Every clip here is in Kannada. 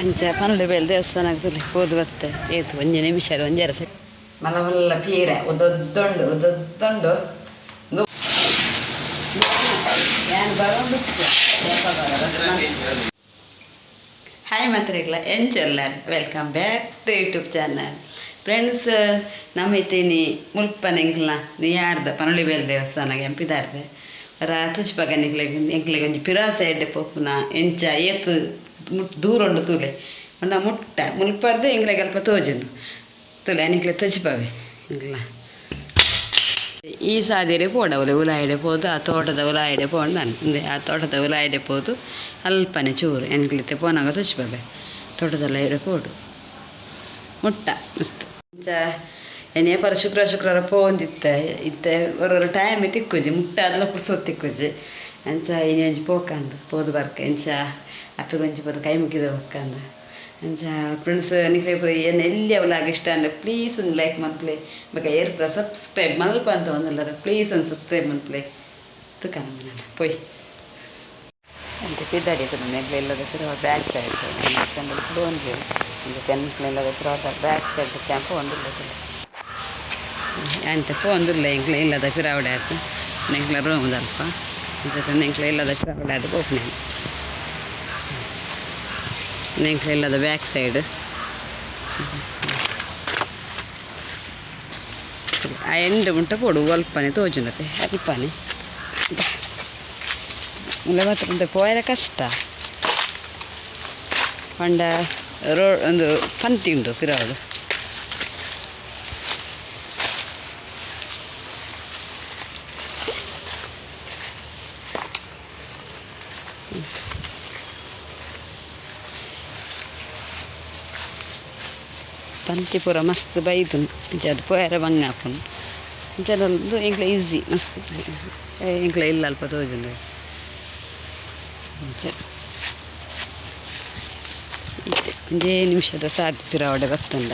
ಅಂಚ ಪನ್ನೊಂದು ಬೇಲೆ ದೇವಸ್ಥಾನಕ್ಕೆ ತುಲಿ ಹೋದು ಬತ್ತೆ. ಏತು ಒಂಜಿ ನಿಮಿಷ ಒಂಜರ ಸೆ ಮಲವಲ್ಲ ಪೀರೆ ಉದೊದ್ದೊಂಡು ಉದೊದ್ದೊಂಡು. ಹಾಯ್ ಮಾತ್ರಿಗಳ ಎಂಚಲ್ಲ welcome back to YouTube channel friends ನಮ್ಮ ಇತ್ತೀನಿ ಮುಲ್ಪನೆಂಗ್ಲ ನಿಯಾರ್ದ ಪನೊಳಿ ಬೇಲ್ ದೇವಸ್ಥಾನ ಎಂಪಿದಾರ್ದೆ ರ ತುಚ್ಪಗ ನಿಕ್ಲೆಗೆ ಎಂಕ್ಲೆಗೆ ಒಂಜಿ ಪಿರಾಸ ಎಡ್ಡೆ ಪೋಪುನ ಎಂಚ ಏತು ಮುಟ್ ದೂರೊಂಡು ತೂಲೆ. ಉಂಡ ಮುಟ್ಟ, ಮುಲ್ಪರ್ದೆ ಎಂಗ್ಲೆಗೆ ಗಲ್ಪ ತೋಜುಂಡು. ತುಲೆ ಅನಿಕ್ಲೆ ತುಚ್ಪವೆ ಎಂಗ್ಲ ಈ ಸಾದಿರೆ ಪೋಡವಲೆ ಉಲಾಯಿಡೆ ಪೋದು, ಆ ತೋಟದ ಉಲಾಯಿಡೆ ಪೋಂಡು ನಾನು ಆ ತೋಟದ ಉಲಾಯಿಡೆ ಪೋದು ಅಲ್ಪನೆ ಚೂರು ಎನ್ಕ್ಲಿತ್ತೆ ಪೋನಾಗ ತುಚ್ಪಬೆ ತೋಟದಲ್ಲ ಇಡೆ ಪೋಡು. ಮುಟ್ಟ, ಮಸ್ತ್. ಎನೆ ಪರ ಶುಕ್ರ ಶುಕ್ರವಾರ ಪೋಂದಿತ್ತೆ ಇತ್ತೆ ಒರೊರು ಟೈಮ್ ತಿಕ್ಕುಜಿ, ಮುಟ್ಟ ಅದೆಲ್ಲ ಪುಡ್ಸೋದು ತಿಕ್ಕುಜಿ. ಅಂಚ ಒಂಜಿ ಪೋಕಂದು, ಪೋದು ಬರ್ಕ, ಎಂಚ ಅಪ್ಪಿಗೆ ಒಂಜಿ ಪೋದು ಕೈ ಮುಗಿದ ಹೊಕ್ಕಂದು ಅಂಚ ಫ್ರೆಂಡ್ಸ್ ನಿಕ್ಲೆ ಏನು ಎಲ್ಲಿ ಅವಲಾಗ ಇಷ್ಟ ಅಂದರೆ ಪ್ಲೀಸ್ ಒಂದು ಲೈಕ್ ಮನ್ಪ್ಲೆ ಬೇಕಾ ಏರ್ ಪುರ ಸಬ್ಸ್ಕ್ರೈಬ್ ಮಲ್ಪ ಅಂತ ಒಂದಲ್ಲ ಪ್ಲೀಸ್ ಒಂದು ಸಬ್ಸ್ಕ್ರೈಬ್ ಮನ್ಪ್ಲೆ ತುಕಾನ ನಮ್ಮ ಪೊಯ್. ಅಂತ ಪಿದ್ದಾಡಿ ನೆಗ್ಲೆ ಇಲ್ಲದ ಪುರ ಬ್ಯಾಕ್ ಸೈಡ್ ಒಂದು ಒಂದು ಪೆನ್ಕ್ಲೆಲ್ಲದ ಪುರ ಬ್ಯಾಕ್ ಸೈಡ್ ಕ್ಯಾಂಪ್ ಒಂದಿಲ್ಲ ಅಂತ ಪೋಂದಿಲ್ಲ ಎಂಕ್ಲೆ ಇಲ್ಲದ ಪಿರಾವಡೆ ಆಯ್ತು. ನೆಂಕ್ಲ ರೂಮ್ ಅಲ್ಪ ಜೊತೆ ನೆಂಕ್ಲ ಇಲ್ಲದ ಪಿರಾವಡೆ ಆದ ಓಪನೆ ನೆಂಕ್ಲ ಇಲ್ಲದ ಬ್ಯಾಕ್ ಸೈಡ್ ಆ ಎಂಡು ಉಂಟ ಪೋಡು ಅಲ್ಪನೆ ತೋಜುನತೆ, ಅಲ್ಪನೆ. ಇಲ್ಲ ಮಾತ್ರ ಪೋಯರ ಕಷ್ಟ. ಪಂಡ ರೋ ಒಂದು ಪಂತಿ ಉಂಟು ಪಿರಾವಡು ಪಂತಿ ಪೂರ ಮಸ್ತ್ ಬೈದು ಅದು ಪೋಯರ ಬಂಗಾಪುನ್ ಜನಲ್ದು ಇಂಕ್ಲ ಈಸಿ ಮಸ್ತ್ ಎಂಕ್ಲ ಇಲ್ಲ ಅಲ್ಪ ತೋಜುಂಡು ಒಂದೇ ನಿಮಿಷದ ಸಾಧ್ಯ ಪಿರಾವಡೆ ಬತ್ತಂಡ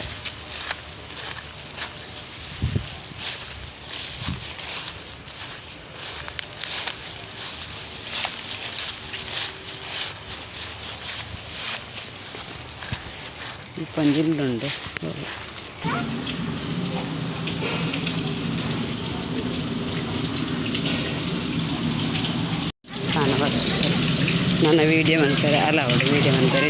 ഇപ്പം ജില്ലുണ്ട് ನನ್ನ ವೀಡಿಯೋ ಮಾಡ್ತಾರೆ ಅಲ್ಲ ಅವಳು ವೀಡಿಯೋ ಮಾಡ್ತಾರೆ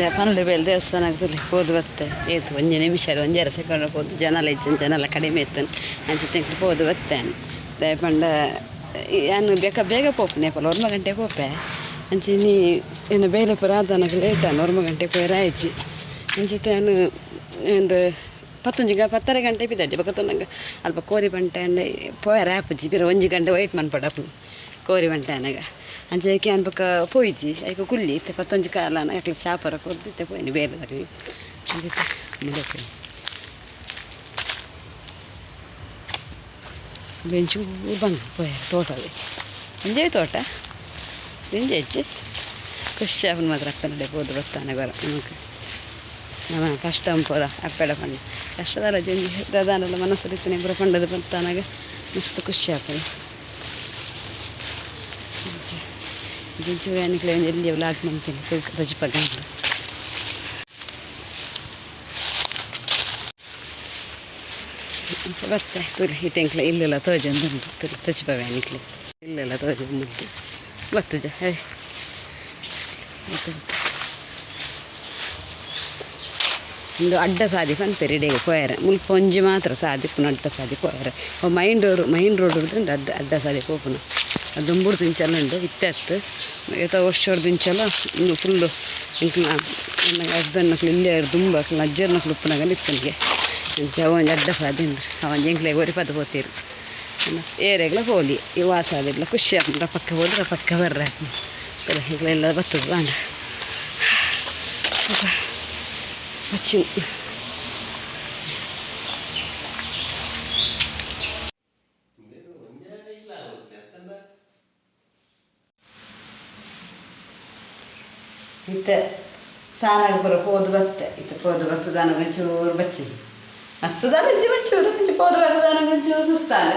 ಲೇಬಲ್ ಬೇಲೆ ಆಗ್ತದೆ. ಹೋದು ಬತ್ತೆ ಏತು ಒಂಜಿ ನಿಮಿಷ ಒಂಜರ ಸೆಕೆಂಡ್ ಹೋದು ಜನಲ ಜನ ಜನಲ ಕಡಿಮೆ ಇತ್ತು. ಅಂಚೆ ಹೋದು ಬತ್ತೇನೆ ದಯಪಂಡ ನಾನು ಬೇಕಾ ಬೇಗ ಪೋಪು. ನೇಪಾಳ ಒರ್ಮ ಗಂಟೆ ಪೋಪೆ. ಅಂಚೆ ನೀ ಏನು ಬೇಲೆ ಪುರ ಆದನಕ್ಕೆ ಲೇಟ್ ಅನ್ನು ಒರ್ಮ ಗಂಟೆ ಪೋಯ್ರ ಆಯ್ಚಿ ಅಂಚೆ ನಾನು ಒಂದು ಪತ್ತೊಂಜಿಗ ಪತ್ತರೆ ಗಂಟೆ ಬಿದ್ದಾಜಿ ಬಕತ್ತು ನಂಗೆ ಅಲ್ಪ ಕೋರಿ ಬಂಟೆ ಅಂಡೆ ಪೋಯರ ಆಪಜ್ಜಿ ಬೇರೆ ಒಂಜಿ ಗಂಟೆ ವೈಟ್ ಮನ್ಪಡಪ್ಪು ಕೋರಿ ಬಂಟೆ ಅನಗ. ಅಂಚೆ ಏಕೆ ಅನ್ಬೇಕ ಪೋಯ್ಜಿ ಐಕ ಕುಲ್ಲಿ ಇತ್ತೆ ಪತ್ತೊಂಜಿ ಕಾಲ ಯಾಕೆ ಚಾಪರ ಕೊಡ್ದಿತ್ತೆ ಪೋಯ್ನಿ ಬೇರೆದಾಗಿ ಅಂದಿತ್ತೆ ಮುಂದೆ ಪೋಯ್ ಬೆಂಚು ಬಂದ ಪೋಯ ತೋಟದಲ್ಲಿ ಎಂಜೆ ತೋಟ ಎಂಜೆ ಹೆಚ್ಚಿ ಖುಷಿ ಅವನು ಮಾತ್ರ ಅಕ್ಕನಡೆ ಬೋದು ಬರ್ತಾನೆ ಬರ ನಮಗೆ ನಮ್ಮ ಕಷ್ಟ ಪೂರ ಅಪ್ಪೆಡ ಪಂಡ ಕಷ್ಟದಲ್ಲ ಜಂಜಿ ದದಾನೆಲ್ಲ ಮನಸ್ಸಲ್ಲಿ ಇತ್ತನೆ ಪೂರ ಪಂಡದ ಬರ್ತಾನಾಗ ಮಸ್ತ್ ಖುಷಿ ಆಗ್ತದೆ ಜಂಚು ಏನಿಕ್ಲೆ ಒಂದು ಎಲ್ಲಿ ವ್ಲಾಗ್ ಮಾಡ್ತೀನಿ ರಜಪಗ ಬರ್ತೆ ತುರಿ ಈ ತೆಂಕ್ಲೆ ಇಲ್ಲೆಲ್ಲ ತೋಜಂದುಂಟು ತುರಿ ತಚಿಪವೆ ಏನಿಕ್ಲೆ ಇಲ್ಲೆಲ್ಲ ತೋಜಂದುಂಟು ಬತ್ತು ಜ ಒಂದು ಅಡ್ಡ ಸಾದಿ ಪಂಪೆರಿ ಡೇಗೆ ಪೋಯರೆ ಮುಲ್ಪ ಒಂಜಿ ಮಾತ್ರ ಸಾದಿ ಪುನ ಅಡ್ಡ ಸಾದಿ ಪೋಯರೆ ಮೈನ್ ರೋಡ್ ಮೈನ್ ರೋಡ್ ಅಡ್ಡ ಅಡ್ಡ ಸಾದಿ ಪೋಪುನ ದುಂಬುಡು ದುಂಬುಡ್ದು ಉಂಡು ವಿತ್ತೆತ್ತು ಏತ ವರ್ಷ ಹೊಡೆದು ಇಂಚೆಲ್ಲ ಇನ್ನು ಫುಲ್ಲು ಇಂಕನ ನನಗೆ ಅರ್ಧನಕ್ಲು ಇಲ್ಲೇ ದುಂಬ ಅಜ್ಜರ್ನಕ್ಲು ಉಪ್ಪನಾಗ ನಿಪ್ಪನಿಗೆ ಅವನ ಅಡ್ಡ ಸಾದಿಂದ ಅವನ ಎಂಗ್ಲೆ ಒರಿ ಪದ ಹೋತೀರಿ ಏರೆಗ್ಲ ಹೋಲಿ, ಈ ವಾಸ ಅದೆಲ್ಲ ಖುಷಿ ಆಗ್ತದೆ ಪಕ್ಕ ಹೋದ್ರೆ ಪಕ್ಕ ಬರ್ರ ಎಲ್ಲ ಬರ್ತದೆ, ಬಾಣ. ಬಚ್ಚಿನ ಇತ್ತ ಸಾನಾಗ ಬರೋ ಪೋದು ಬತ್ತೆ. ಇತ್ತ ಪೋದು ಬರ್ತದ ಒಂಚೂರು ಬಚ್ಚಿ. ಮಸ್ತದ ಬಜ್ಜಿ ಒಂಚೂರು ಇಂಚ ಪೋದು ಬರ್ತದಾನ ಒಂಚೂರು ಸುಸ್ತಾನ.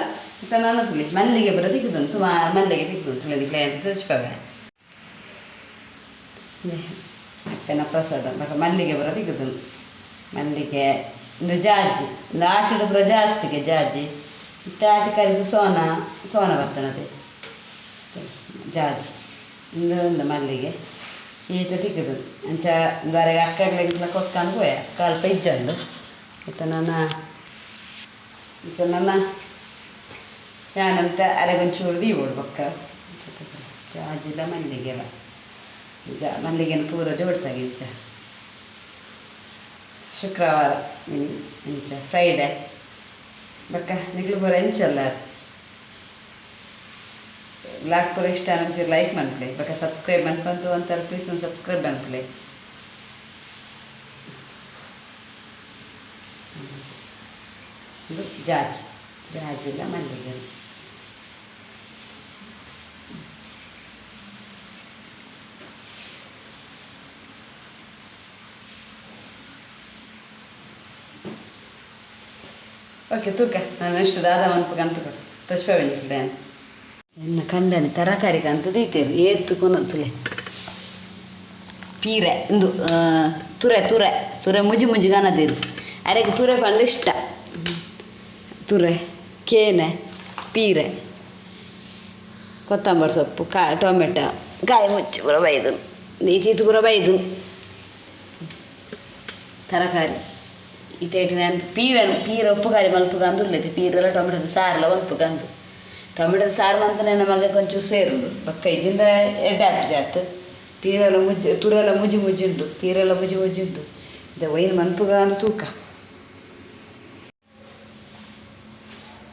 ಇತ್ತ ನಾನು ತುಳಿ ಮಲ್ಲಿಗೆ ಬರೋ ತಿಕ್ಕುದನು ಸುಮಾರು ಮಲ್ಲಿಗೆ ತಿಕ್ಕುದು ತುಳಿದಿಕ್ಲೆ ಅಂತ ತಿಳಿಸ್ಪವೆ ಅಪ್ಪನ ಪ್ರಸಾದ ಬಕ ಮಲ್ಲಿಗೆ ಬರೋ ತಿಕ್ಕುದನು ಮಲ್ಲಿಗೆ ಒಂದು ಜಾಜಿ, ಒಂದು ಆಟಿಡು ಬರೋ ಜಾಸ್ತಿಗೆ ಜಾಜಿ. ಇತ್ತ ಆಟ ಕರಿದು ಸೋನ ಸೋನ ಬರ್ತನದೆ. ಜಾಜಿ ಇಂದು ಒಂದು ಮಲ್ಲಿಗೆ. ಈತ ತಿಕ್ಕದು ಅಂಚ ದ್ವಾರೆಗೆ ಅಕ್ಕಗಳಿಗೆ ಕೊಟ್ಕೊಂಡು ಹೋಯ ಕಾಲು ಇಜ್ಜಂದು ಇತ್ತ ನನ್ನ ಇತ್ತ ನನ್ನ ಯಾನಂತ ಅರೆಗೊಂಚೂರು ದೀವೋಡು ಪಕ್ಕ ಜಾಜಿಲ್ಲ ಮಲ್ಲಿಗೆ ಜಾ ಮಲ್ಲಿಗೆನ ಪೂರ ಜೋಡ್ಸಾಗಿ ಇಂಚ ಶುಕ್ರವಾರ ಇಂಚ ಫ್ರೈಡೆ ಬಕ್ಕ ನಿಗ್ಲು ಪೂರ ಇಂಚಲ್ಲ ಬ್ಲಾಗ್ ಪೂರ ಇಷ್ಟ ಅನ್ನೋಂಚೂರು ಲೈಕ್ ಮಾಡ್ಕೊಳ್ಳಿ ಬೇಕಾ ಸಬ್ಸ್ಕ್ರೈಬ್ ಅನ್ಪಂತು ಅಂತಾರೆ ಪ್ಲೀಸ್ ಒಂದು ಸಬ್ಸ್ಕ್ರೈಬ್ ಅನ್ಕೊಳ್ಳಿ ಇದು ಜಾಜ್ ಇಲ್ಲ ಮಲ್ಲಿಗೆ ಓಕೆ ತೂಕ. ನಾನು ಎಷ್ಟು ದಾದ ಮನ್ಪು ಗಂತು ಕೊಡು. ತಸ್ಪೆ ಬಂದಿದ್ದೆ. ಎನ್ನ ಕಂಡನೆ ತರಕಾರಿ ಕಂತು ದೀತೇರು ಏತ್ತು ಕೊನತುಲೆ ಪೀರೆ, ಇಂದು ತುರೆ ತುರೆ ತುರೆ ಮುಜಿ ಮುಜಿ ಗನದಿರು ಅರೆಗೆ ತುರೆ ಪಂಡ ಇಷ್ಟ. ತುರೆ, ಕೇನೆ, ಪೀರೆ, ಕೊತ್ತಂಬರಿ ಸೊಪ್ಪು, ಕಾ, ಟೊಮೆಟೊ, ಕಾಯಿ ಮುಚ್ಚಿ ಪೂರ ಬೈದು. ನೀತಿತ್ತು ಪೂರ ಬೈದು. ತರಕಾರಿ. ಇತ್ತೇಟಿ ಪೀರೆ, ಪೀರ ಉಪ್ಪು ಕಾರಿ ಮಲ್ಪುಗಂದು ಕಂದುಲ್ಲೈತೆ ಪೀರೆಲ್ಲ ಟೊಮೆಟೊದ ಸಾರೆಲ್ಲ ಮಲ್ಪು ಕಂದು ಟೊಮೆಟೊದ ಸಾರು ಮಂತನೇ ನಮಗೆ ಕೊಂಚೂರು ಸೇರುದು ಬಕ್ಕ ಇಜಿಂದ ಎಡ್ಡೆ ಹಾಕಿ ಜಾತ್ ಪೀರೆಲ್ಲ ಮುಜ್ಜಿ ತುರೆಲ್ಲ ಮುಜಿ ಮುಜ್ಜಿ ಉಂಟು ಪೀರೆಲ್ಲ ಮುಜಿ ಮುಜ್ಜಿ ಉಂಟು ಇದು ಒಯ್ನು ಮನ್ಪುಗ ಅಂದು ತೂಕ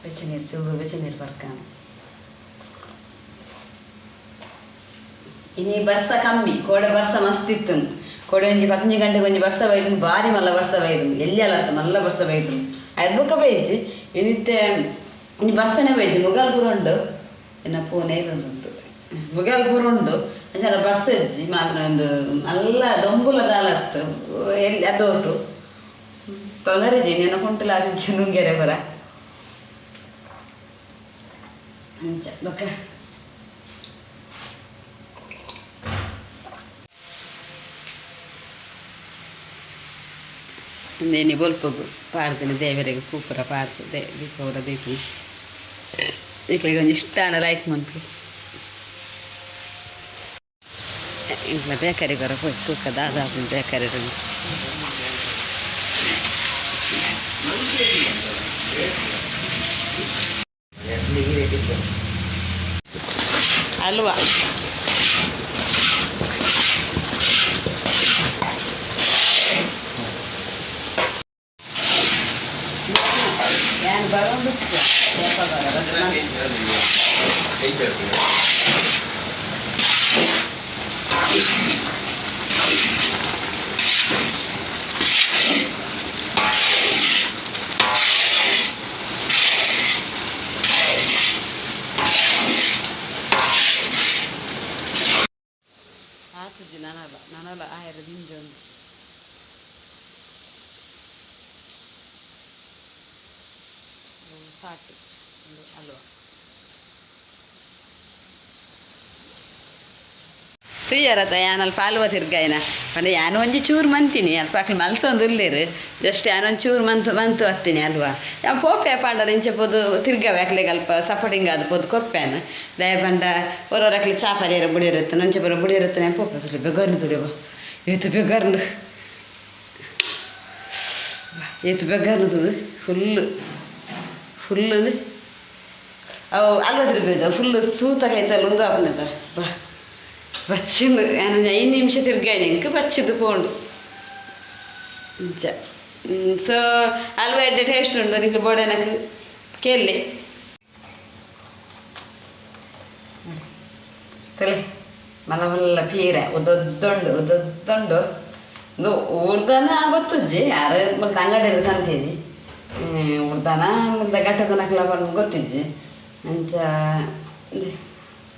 ಬೆಚ್ಚ ನೀರು ಚೂರು ಬೆಚ್ಚ ನೀರು ಬರ್ಕಾನ ಇನಿ ಬರ್ಸ ಕಮ್ಮಿ ಕೋಡೆ ಬರ್ಸ ಮಸ್ತ್ ಇತ್ತು ಕೋಡೆ ಒಂಜಿ ಪತ್ನಿ ಗಂಟೆಗೆ ಒಂಜಿ ಬರ್ಸ ಬೈದು ಭಾರಿ ಮಲ್ಲ ಬರ್ಸ ಬೈದು ಎಲ್ಲಿ ಅಲ್ಲ ಮಲ್ಲ ಬರ್ಸ ಬೈದು ಅದು ಬೊಕ್ಕ ಬೈಜಿ ಇನಿತ್ತೆ ಇನಿ ಬರ್ಸನೆ ಬೈಜಿ ಮುಗಲ್ ಪೂರ ಉಂಡು ಇನ್ನ ಪೂನೆ ಉಂಟು ಮುಗಲ್ ಪೂರ ಉಂಡು ಅಂಚನ ಬರ್ಸ ಎಜ್ಜಿ ಒಂದು ಮಲ್ಲ ದೊಂಬುಲ ದಾಲತ್ತು ಎಲ್ಲಿ ಅದೋಟು ತೊಂದರೆ ಜಿ ನೆನ ಕುಂಟಲ ಅದು ನುಂಗೆರೆ ಬರ ಅಂಚ ಬೊಕ ನೇನಿ ಬೊಲ್ಪಗು ಪಾಡ್ತೀನಿ ದೇವರಿಗೆ ಕೂಪುರ ಪಾಡ್ತು ದೇ ದೀಪವರ ದೀಪು ಈಕ್ಲಿಗೆ ಒಂದು ಇಷ್ಟಾನ ಲೈಕ್ ಮನ್ಪು ಇಲ್ಲ ಬೇಕರಿ ಬರ ಹೋಯ್ ತೂಕ ದಾದ ಬೇಕರಿ ಅಲ್ವಾ? Take care. ತುಯ್ಯರತ ಯಾನಲ್ಲಿ ಅಲ್ವ ತಿರ್ಗಾಯ್ನ. ಪಂಡ ಯಾನು ಒಂಜಿ ಚೂರು ಮಂತಿನಿ, ಅಲ್ಪ ಅಕ್ಲು ಮಲ್ತೊಂದು ಉಳ್ಳೇರು ಜಸ್ಟ್ ಯಾನೊಂದು ಚೂರು ಮಂತು ಮಂತು ಹತ್ತೀನಿ ಅಲ್ವಾ. ಯಾ ಪೋಪೆ ಪಾಂಡರ ಇಂಚೆ ಪೋದು ತಿರ್ಗವೆ ಅಕ್ಲಿಗೆ ಅಲ್ಪ ಸಪೋರ್ಟಿಂಗ್ ಆದ ಪೋದು ಕೊಪ್ಪೆನ ದಯ ಪಂಡ ಒರೊರ ಅಕ್ಲಿ ಚಾಪರಿಯರ ಬುಡಿರುತ್ತೆ ನಂಚೆ ಬರೋ ಬುಡಿರುತ್ತೆ ಪೋಪ ತುಳಿ ಬೆಗರ್ನು ತುಳಿವ ಇವತ್ತು ಬೆಗರ್ನು. ಇವತ್ತು ಬೆಗರ್ನು ತುದು ಫುಲ್ಲು ಫುಲ್ಲು ಅವು ಅಲ್ವ ಫುಲ್ ಫುಲ್ಲು ಸೂತಕೈತಲ್ಲ ಒಂದು ಆಪನದ. ಬಾ ಬಚ್ಚಿಂದು ನಾನು ಐದು ನಿಮಿಷ ತಿರ್ಗಾಯ್ನಿ ಇಂಕ ಬಚ್ಚಿದ್ದು ಪೋಂಡು ನಿಜ ಸೊ ಹಲ್ವ ಎಡ್ಡೆ ಟೇಸ್ಟ್ ಉಂಡು ನಿಂಗೆ ಬೋಡೆನಕ್ಕೆ ಕೇಳಿ ತಲೆ ಮಲ ಮಲ್ಲ ಪೀರೆ ಉದ್ದೊಂಡು ಉದ್ದೊಂಡು ಇದು ಉಡ್ದನ ಗೊತ್ತುಜ್ಜಿ ಯಾರು ಮತ್ತೆ ಅಂಗಡಿ ಹಿಡ್ದು ಅಂತೀನಿ ಉಡ್ದನ ಮತ್ತೆ ಗಟ್ಟದ ನಕ್ಲ ಬಂದು ಗೊತ್ತಿಜ್ಜಿ ಅಂಚ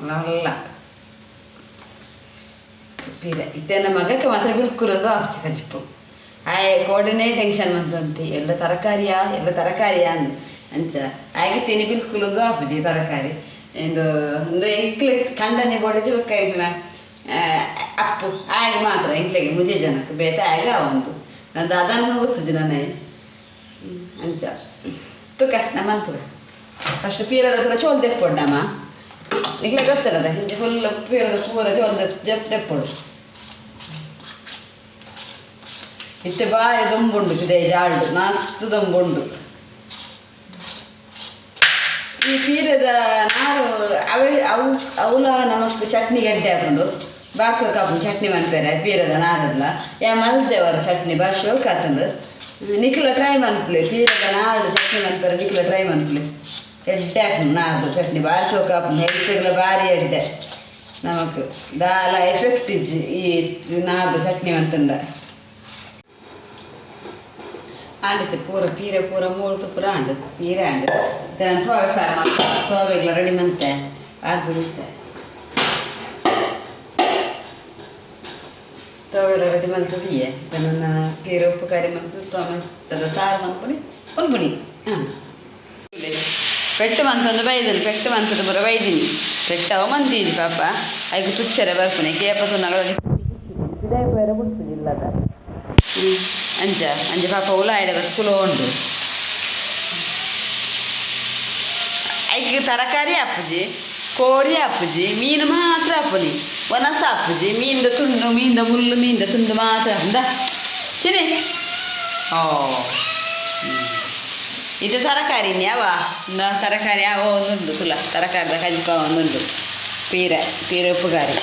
ಮಲ್ಲ ಮಲ್ಲ ಪೀರ ನಮ್ಮ ಮಗಕ್ಕೆ ಮಾತ್ರ ಬಿಲ್ಕುಲೊಂದು ಆಪ್ಚಿ ಕಜಿಪ್ಪು ಆಯ್ ಕೋಡನೇ ಟೆನ್ಷನ್ ಬಂತಂತೆ ಎಲ್ಲ ತರಕಾರಿಯಾ? ಎಲ್ಲ ತರಕಾರಿಯಾ ಅಂದ ಅಂಚ ಆಗಿ ತಿನಿ ಬಿಲ್ಕುಲೊಂದು ಆಪುಜಿ ತರಕಾರಿ. ಇದು ಒಂದು ಎಂಕ್ಲೆ ಕಂಡನೆ ಬೋಡದಿ ಒಕ್ಕ ಇಲ್ಲ ಅಪ್ಪು. ಆಯ್ಗೆ ಮಾತ್ರ ಎಂಕ್ಲೆಗೆ ಮುಜೆ ಜನಕ್ಕೆ ಬೇತೆ ಆಗ ಒಂದು. ನಂದು ಅದನ್ನು ಗೊತ್ತುಜಿ ನನ್ನ ಅಂಚ ತುಕ ನಮ್ಮ ಅನ್ಪುಗ ಫಸ್ಟ್ ಪೀರದ ಪೂರ ಚೋಲ್ ತೆಪ್ಪೊಡ್ಡಮ್ಮ ಈಗಲೇ ಗೊತ್ತಿರದ ಹಿಂದೆ ಫುಲ್ ಪೀರದ ಪೂರ ಚೋಲ್ ತೆಪ್ಪೊಡು ಇತ್ತೆ ಬಾರಿ ದೊಂಬುಂಡು ಇದೆ ಜಾಳ್ಡು ನಾಷ್ಟು ದೊಂಬುಂಡು. ಈ ಪೀರದ ನಾರು ಅವೆ, ಅವು, ಅವಲ ನಮಕ್ ಚಟ್ನಿ ಗಡ್ಡೆ ಹಾಕೊಂಡು ಬಾಸೋ ಕಾಪು ಚಟ್ನಿ ಮಾಡ್ತಾರೆ ಪೀರದ ನಾರಲ್ಲ ಯಾ ಮಲ್ದೇವರ ಚಟ್ನಿ ಬಾಸೋ ಕಾತಂದು ನಿಖಿಲ ಟ್ರೈ ಮಾಡ್ಲಿ ಪೀರದ ನಾರು ಚಟ್ನಿ ಮನ್ಪೇರೆ, ನಿಖಿಲ ಟ್ರೈ ಮಾಡ್ಲಿ ಎಡ್ಡೆ ಹಾಕೊಂಡು ನಾರ್ದು ಚಟ್ನಿ ಬಾಸೋ ಕಾಪು ಹೆಲ್ತ್ಗಳ ಭಾರಿ ಎಡ್ಡೆ. ನಮಕ್ ದಾಲ ಎಫೆಕ್ಟ್ ಇಜ್ಜಿ ಈ ನಾರ್ದು ಚಟ್ನಿ ಮಂತಂಡ ಆಂಡಿತ್ತು ಪೂರ ಪೀರೆ ಪೂರ ಮೂಳ್ತು ಪೂರ ಆಂಡು ಪೀರೆ ಆಂಡು ತೋವೆ ಸಾರು ತೋವೆ ರೆಡಿ ಮಂತೆ ಆದ್ ಬಿಡುತ್ತೆ ತೋವೆಲ್ಲ ರೆಡಿ ಮಂತು ಬಿಯೆ ಇದನ್ನ ಪೀರೆ ಉಪ್ಪು ಕರಿ ಮಂತು ತೋಮೆ ಸಾರು ಮಂತ್ಕೊನಿ ಉನ್ಬುಡಿ ಹಾಂ ಪೆಟ್ಟು ಮಂತೊಂದು ಬೈದನು ಪೆಟ್ಟು ಮಂತದ ಬರ ಬೈದಿನಿ ಪೆಟ್ಟವ ಮಂತಿದಿ ಪಾಪ ಅದಕ್ಕೆ ತುಚ್ಚರೆ ಬರ್ಪುನೆ ಕೇಪ ತುನ್ನಗಳ ಇದೇ ಬೇರೆ ಬಿಡ್ತದಿಲ್ಲದ ಅಂಚ ಅಂಚ ಪಾಪ ಉಲಾಯಿಡ ಬಸ್ಕುಲು ಉಂಡು ಐಗೆ ತರಕಾರಿ ಹಾಪುಜಿ ಕೋರಿ ಹಾಪುಜಿ ಮೀನು ಮಾತ್ರ ಹಾಪುನಿ ಒನಸ ಹಾಪುಜಿ ಮೀನಿಂದ ತುಂಡು ಮೀನಿಂದ ಮುಳ್ಳು ಮೀನಿಂದ ತುಂಡು ಮಾತ್ರ ಅಂದ ಚಿನಿ ಓ ಇದು ತರಕಾರಿ ಯಾವ ನ- ತರಕಾರಿ ಯಾವ ಒಂದುಂಡು ತುಲ ತರಕಾರಿದ ಕಜಿಪ ಒಂದುಂಡು ಪೀರೆ ಪೀರೆ ಉಪ್ಪುಗಾರಿ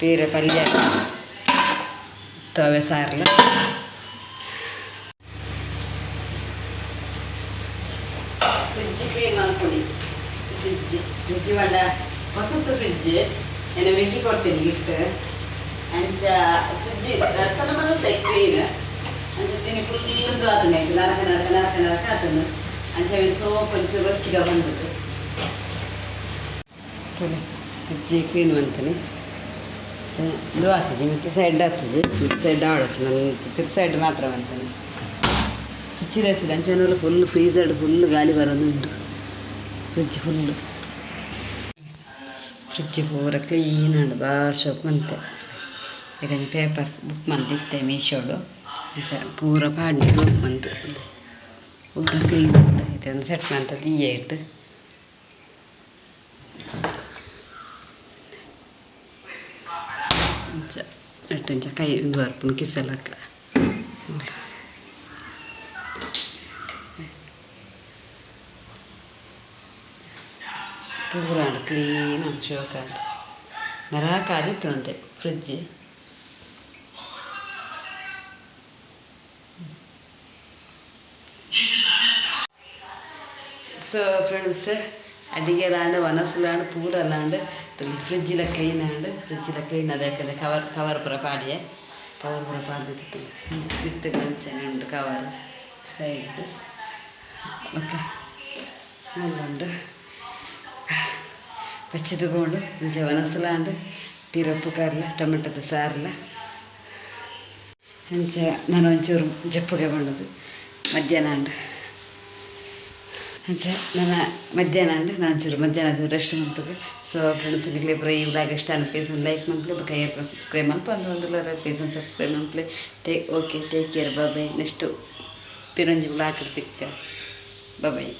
ಪೀರೆ ಪಲ್ಯ ತವೆ ಸಾರಲ ಫ್ರಿಜ್ ಕ್ಲೀನ್ ಮಾಡ್ಕೊಳ್ಳಿ ಫ್ರಿಜ್ ಫ್ರಿಜ್ ಬಂಡ ಹೊಸತು ಫ್ರಿಜ್ ಏನು ಮೆಗ್ಗಿ ಕೊಡ್ತೀನಿ ಗಿಫ್ಟ್ ಅಂಚ ಫ್ರಿಜ್ ರಸನ ಬರುತ್ತೆ ಕ್ಲೀನ್ ಅಂಚ ತಿನಿ ಫುಲ್ ಆತನೆ ನರಕ ನರಕ ನರಕ ನರಕ ಆತನು ಅಂಚ ಸೋಪ್ ಒಂಚೂರು ರುಚಿಗ ಬಂದದ್ದು ಫ್ರಿಜ್ ಕ್ಲೀನ್ ಮಾಡ್ತೀನಿ ಇದು ಆಗ್ತದೆ ಮತ್ತೆ ಸೈಡ್ ಆಗ್ತದೆ ಮತ್ತೆ ಸೈಡ್ ಆಡುತ್ತೆ ನಾನು ತಿರ್ಗಿ ಸೈಡ್ ಮಾತ್ರ ಅಂತಾನೆ ಸ್ವಿಚ್ಚಿಲ್ ಆಗ್ತದೆ ಅಂಚನೆಲ್ಲ ಫುಲ್ ಫ್ರೀಸರ್ಡ್ ಫುಲ್ ಗಾಳಿ ಬರೋದುಂಟು ಫ್ರಿಜ್ ಫುಲ್ಲು ಫ್ರಿಜ್ ಪೂರ ಕ್ಲೀನ್ ಉಂಟು ಭಾಳ ಶಾಪ್ ಮಂತೆ ಈಗ ಪೇಪರ್ಸ್ ಬುಕ್ ಮಂತಿತ್ತೆ ಮೀಶೋಡು ಪೂರ ಪಾಡಿ ಬುಕ್ ಮಂತ್ ಪೂರ ಕ್ಲೀನ್ ಐತೆ ಒಂದು ಸೆಟ್ ಮಂತ ಈ ಇಟ್ಟು. ಇಂಚ ಎಟ್ಟಂಚ ಕೈ ಇದು ಬರ್ಪುನು ಕಿಸಲಕ್ಕ ಪೂರಾಡು ಕ್ಲೀನ್ ಉಂಟು ಶೋಕಾಡು ನರಾಕಾದಿತ್ತು ಅಂತೆ ಫ್ರಿಜ್ ಸೊ ಫ್ರೆಂಡ್ಸ್ ಅಡಿಗೆಲಾಂಡ್ ವನಸ್ಲಾಂಡ್ ಪೂರಲಾಂಡ್ ഫ്രിഡ്ജിലൊക്കെ ഇന്നുണ്ട് ഫ്രിഡ്ജിലൊക്കെ ഇന്നതൊക്കെ കവർ കവർ പുറ പാടിയെ കവർ പുറ പാടിട്ട് വിട്ട് കാണിച്ചുണ്ട് കവർ സൈഡ് ഒക്കെ നല്ലുണ്ട് വെച്ചതുകൊണ്ട് ഇഞ്ചെ മനസ്സിലാണ്ട് പിറപ്പുകാരില്ല ടൊമാറ്റോത്തെ സാറില്ല എന്നുവെച്ചാൽ നനവഞ്ചോറും ജപ്പുക വേണ്ടത് മദ്യനാണ്ട് ಅಂಚ ನನ್ನ ಮಧ್ಯಾಹ್ನ ಅಂದ್ರೆ ನಾನು ಚೂರು ಮಧ್ಯಾಹ್ನ ಚೂರು ರೆಸ್ಟ್ ಮಾಡ್ತದೆ ಸೊ ಫ್ರೆಂಡ್ಸ್ ನಿಮಗೆ ಬ್ರೈ ಇವಾಗ ಇಷ್ಟ ಅನ್ನ ಪ್ಲೀಸ್ ಒಂದು ಲೈಕ್ ಮಾಡ್ಲಿ ಕೈ ಹತ್ರ ಸಬ್ಸ್ಕ್ರೈಬ್ ಅಂದ್ರೆ ಒಂದು ಒಂದು ಪ್ಲೀಸ್ ಒಂದು ಸಬ್ಸ್ಕ್ರೈಬ್ ಮಾಡ್ಲಿ take okay take care bye bye next ಪಿರಂಜಿ ಹಾಕಿರ್ತಿಕ್ಕ ಬಾಯ್